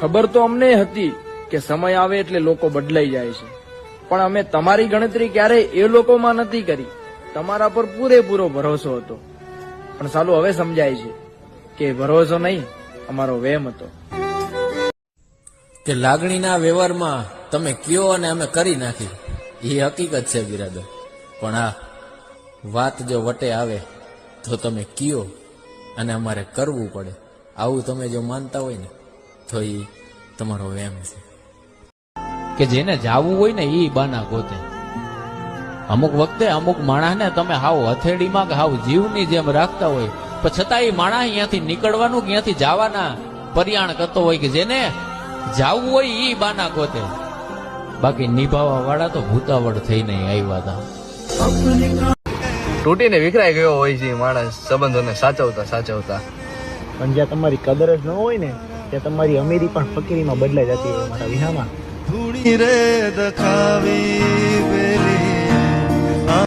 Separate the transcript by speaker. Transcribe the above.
Speaker 1: ખબર તો અમને હતી કે સમય આવે એટલે લોકો બદલાઈ જાય છે. પણ અમે તમારી ગણતરી ક્યારેય એ લોકોમાં નથી કરી. તમારા પર પૂરેપૂરો ભરોસો હતો. પણ સાલું હવે સમજાય છે કે ભરોસો નહીં, અમારો વેમ હતો.
Speaker 2: કે લાગણીના વ્યવહારમાં તમે કયો અને અમે કરી નાખી, એ હકીકત છે બિરાદર. પણ આ વાત જો વટે આવે, તો તમે કયો અને અમારે કરવું પડે. આવું તમે જો માનતા હોય ને તો એ તમારો વેમ છે.
Speaker 3: કે જેને જાવું હોય ને એ બાના ગોતે. અમુક વખતે અમુક માણસને તમે હાવ હથેળીમાં કે હાવ જીવની જેમ રાખતા હોય પણ છતાં એ માણસ અહીંયાથી નીકળવાનું કે અહીંયાથી જવાના પર્યાણ કરતો હોય કે જેને જાવું હોય એ બાના ગોતે. બાકી નિભાવવા વાળા તો ભૂતાવળ થઈને આવ્યા હતા.
Speaker 4: તૂટીને વિખરાઈ ગયો હોય છે એ માણસ સંબંધોને સાચવતા સાચવતા.
Speaker 5: પણ જ્યાં તમારી કદર જ ન હોય ને ત્યાં તમારી અમીરી પણ ફકીરીમાં બદલાઈ જતી હોય મારા વિહામાં
Speaker 6: રે દખાવી.